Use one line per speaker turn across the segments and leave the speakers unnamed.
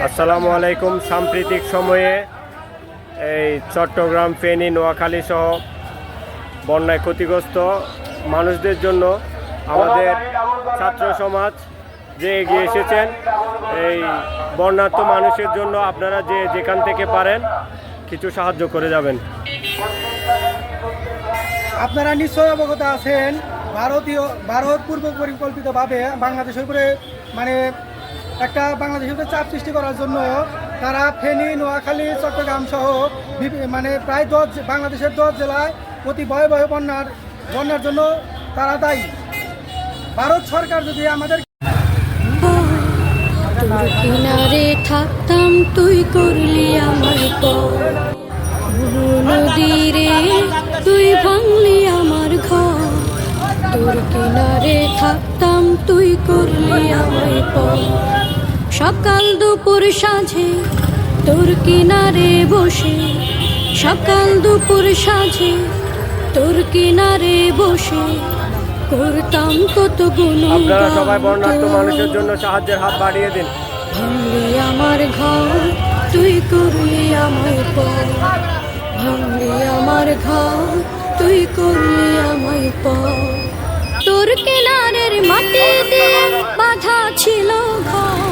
আসসালামু আলাইকুম। সাম্প্রতিক সময়ে এই চট্টগ্রাম, ফেনী, নোয়াখালী সহ বন্যায় ক্ষতিগ্রস্ত মানুষদের জন্য আমাদের ছাত্র সমাজ যে এগিয়ে এসেছেন, এই বন্যার্থ মানুষের জন্য আপনারা যে যেখান থেকে পারেন কিছু সাহায্য করে যাবেন।
আপনারা নিশ্চয় অবগত আছেন, ভারতীয়, ভারত পূর্ব পরিকল্পিতভাবে বাংলাদেশের উপরে মানে একটা বাংলাদেশের উপরে চাপ সৃষ্টি করার জন্য তারা ফেনী, নোয়াখালী, চট্টগ্রাম সহ মানে প্রায় দশ বাংলাদেশের দশ জেলায় অতি ভয়াবহ বন্যার বন্যার জন্য তারা দায়ী। ভারত সরকার যদি আমাদের
কিনারে থাকতাম তুই করলি আমার নদীরে তুই ভাঙলি আমার ঘর। তোর কিনারে থাকতাম তুই করলি আমার পর। সকাল দুপুর সাঁঝে তোর কিনারে বসে। সকাল দুপুর সাঁঝে তোর কিনারে বসে। করতাম কত গুণ
আপনারা সবাই বন্যার্থ মানুষের জন্য সাহায্যের হাত বাড়িয়ে দিন।
ভাঙলি আমার ঘর তুই করলি আমায় পর। ভাঙলি আমার ঘর তুই করলি আমায় পর। তোর কিনারের মাটি দিয়ে বাধা ছিল ঘর।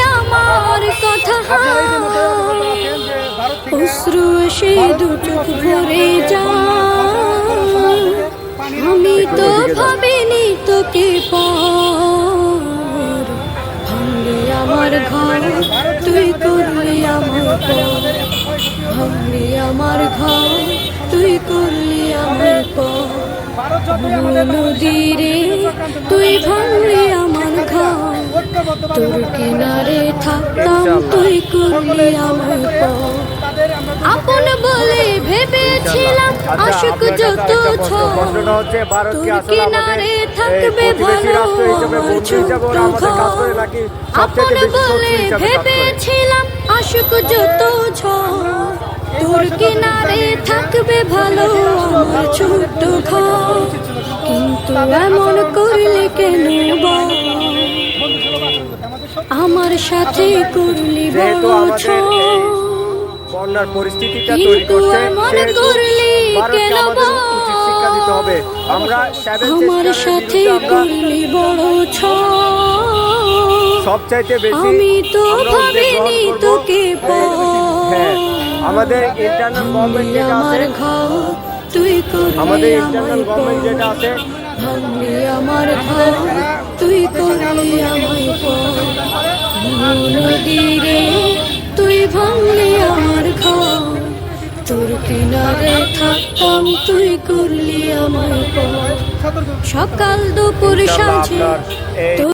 চোখ ভরে যা আমি তো ভাবিনি তোকে ভাঙলি আমার ঘর, তুই করলি আমার ভাঙলি আমার ঘর, তুই করলি আমার
ভারত
তুই ভাঙলি আমার ঘর। তোর কিনারে থাকতাম, তুই করলি আমার পর। আপন বলে ভেবেছিলাম
আচ্ছা,
আশুক যত কিনারে থাকবে ভালো আপন বলে ভেবেছিলাম আশুক যত তোর কিনারে থাকবে ভালো আমার ঘর কিন্তু এমন করলে কেন আমার সাথে করলি বড়
বন্যার পরিস্থিতিটা তৈরি করছে। ভারতকে আমাদের উচিত শিক্ষা দিতে হবে। আমরা
আমার সাথে করলি বড়
সবচাইতে বেশি
আমি তো ভাবিনি তোকে
হ্যাঁ আমাদের ইন্টারনাল গভর্নমেন্ট যেটা আছে
ঘর তুই করলি
আমাদের ইন্টারনাল গভর্নমেন্ট যেটা আছে
ভাঙলি আমার ঘর তুই করলি আমায় পর তোর কিনারে থাকতাম তুই করলি আমার পর সকাল দুপুর সাঁঝে